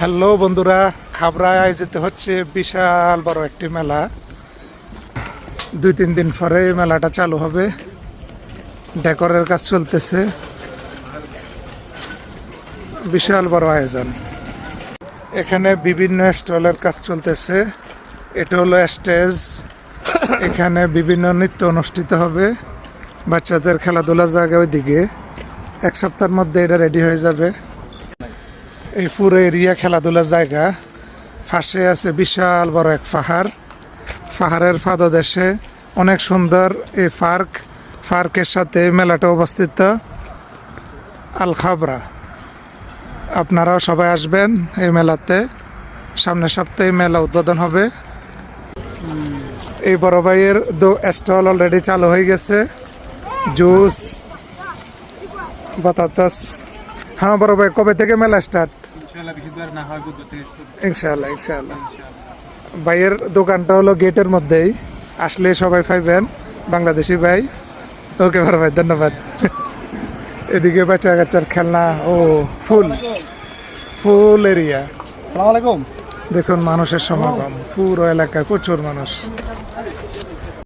Hello বন্ধুরা খাবড়ায় আয়োজিত হচ্ছে বিশাল বড় একটি মেলা। দুই তিন দিন পরে এই মেলাটা চালু হবে। ডেকরের কাজ চলতেছে। বিশাল বড় আয়োজন। এখানে বিভিন্ন স্টলের কাজ চলতেছে। এটা হলো স্টেজ। এখানে বিভিন্ন নৃত্য অনুষ্ঠিত হবে। বাচ্চাদের খেলাধুলার জায়গা ওইদিকে। এক সপ্তাহের মধ্যে এটা রেডি হয়ে যাবে। এই পুরো এরিয়া খেলাধুলার জায়গা। পাশে আছে বিশাল বড় এক পাহাড়। পাহাড়ের ফাদ পাদদেশে অনেক সুন্দর এই পার্ক। পার্কের সাথে মেলাটা অবস্থিত। আল খাবরা। আপনারাও সবাই আসবেন এই মেলাতে। সামনের সপ্তাহে মেলা উদ্বোধন হবে। এই বড় ভাইয়ের দো স্টল অলরেডি চালু হয়ে গেছে। জুস, বাতাতাস। হ্যাঁ বড় ভাই কবে থেকে মেলা স্টার্ট ইনশাআল্লাহ। ইনশাআল্লাহ ইনশাআল্লাহ। ভাইয়ের দোকানটা হলো গেটের মধ্যেই। আসলে সবাই পাইবেন বাংলাদেশি ভাই। ওকে বড় ভাই ধন্যবাদ। এদিকে বাচ্চা কাচ্চার খেলনা ও ফুল। ফুল এরিয়া। আসসালামু আলাইকুম। দেখুন মানুষের সমাগম। পুরো এলাকায় প্রচুর মানুষ।